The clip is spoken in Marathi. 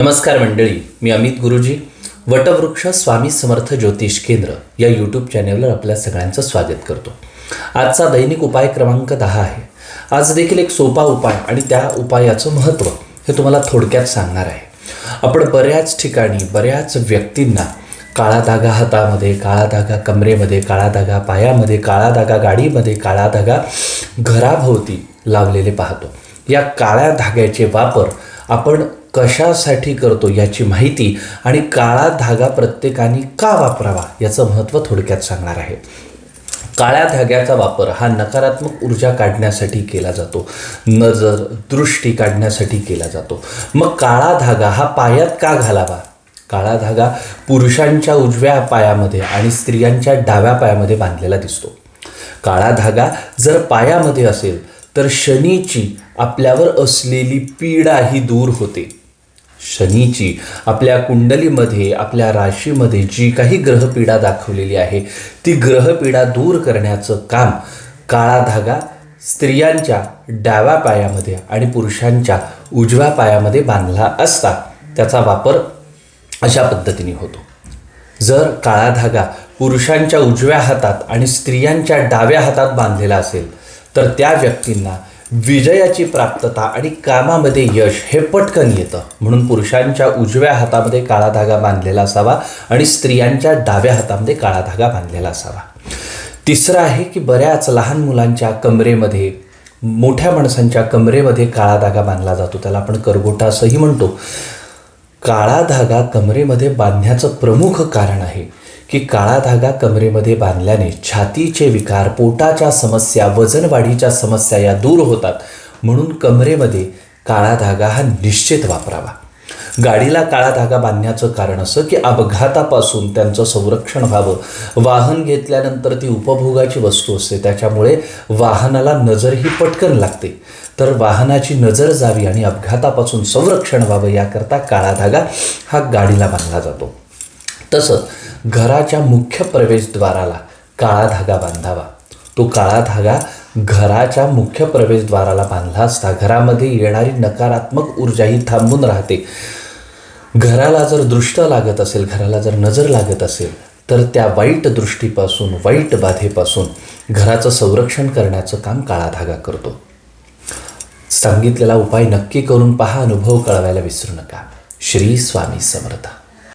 नमस्कार मंडळी मी अमित गुरुजी वटवृक्ष स्वामी समर्थ ज्योतिष केंद्र या यूट्यूब चॅनेलवर आपल्या सगळ्यांचं स्वागत करतो. आजचा दैनिक उपाय क्रमांक दहा आहे. आज देखील एक सोपा उपाय आणि त्या उपायाचं महत्त्व हे तुम्हाला थोडक्यात सांगणार आहे. आपण बऱ्याच ठिकाणी बऱ्याच व्यक्तींना काळा धागा हातामध्ये काळा धागा कमरेमध्ये काळा धागा पायामध्ये काळा धागा गाडीमध्ये काळा धागा घराभोवती लावलेले पाहतो. या काळ्या धाग्याचे वापर आपण कशासाठी करतो याची माहिती आणि काळा धागा प्रत्येकाने का वापरावा याचं महत्त्व थोडक्यात सांगणार आहे. काळ्या धाग्याचा वापर हा नकारात्मक ऊर्जा काढण्यासाठी केला जातो. नजर दृष्टी काढण्यासाठी केला जातो. मग काळा धागा हा पायात का घालावा? काळा धागा पुरुषांच्या उजव्या पायामध्ये आणि स्त्रियांच्या डाव्या पायामध्ये बांधलेला दिसतो. काळा धागा जर पायामध्ये असेल तर शनीची आपल्यावर असलेली पीडा ही दूर होते. शनीची आपल्या कुंडलीमध्ये आपल्या राशीमध्ये जी काही ग्रहपीडा दाखवलेली आहे ती ग्रहपीडा दूर करण्याचं काम काळा धागा स्त्रियांच्या डाव्या पायामध्ये आणि पुरुषांच्या उजव्या पायामध्ये बांधला असता त्याचा वापर अशा पद्धतीने होतो. जर काळा धागा पुरुषांच्या उजव्या हातात आणि स्त्रियांच्या डाव्या हातात बांधलेला असेल तर त्या व्यक्तींना विजयाची प्राप्तता आणि कामामध्ये यश हे पटकन येतं. म्हणून पुरुषांच्या उजव्या हातामध्ये काळा धागा बांधलेला असावा आणि स्त्रियांच्या डाव्या हातामध्ये काळा धागा बांधलेला असावा. तिसरं आहे की बऱ्याच लहान मुलांच्या कमरेमध्ये मोठ्या माणसांच्या कमरेमध्ये काळा धागा बांधला जातो. त्याला आपण करगोटा असंही म्हणतो. काळा धागा कमरेमध्ये बांधण्याचं प्रमुख कारण आहे. की काळा धागा कमरेमध्ये बांधल्याने छातीचे विकार पोटाच्या समस्या वजनवाढीच्या समस्या या दूर होतात. म्हणून कमरेमध्ये काळा धागा हा निश्चित वापरावा. गाडीला काळा धागा बांधण्याचं कारण असं की अपघातापासून त्यांचं संरक्षण व्हावं. वाहन घेतल्यानंतर ती उपभोगाची वस्तू असते. त्याच्यामुळे वाहनाला नजर ही पटकन लागते. तर वाहनाची नजर जावी आणि अपघातापासून संरक्षण व्हावं याकरता काळा धागा हा गाडीला बांधला जातो. तसंच घराच्या मुख्य प्रवेशद्वाराला काळा धागा बांधावा. तो काळा धागा घराच्या मुख्य प्रवेशद्वाराला बांधला असता घरामध्ये येणारी नकारात्मक ऊर्जा ही थांबून राहते. घराला जर दृष्ट लागत असेल घराला जर नजर लागत असेल तर त्या वाईट दृष्टीपासून वाईट बाधेपासून घराचं संरक्षण करण्याचं काम काळा धागा करतो. सांगितलेला उपाय नक्की करून पहा अनुभव कळवायला विसरू नका. श्री स्वामी समर्थ.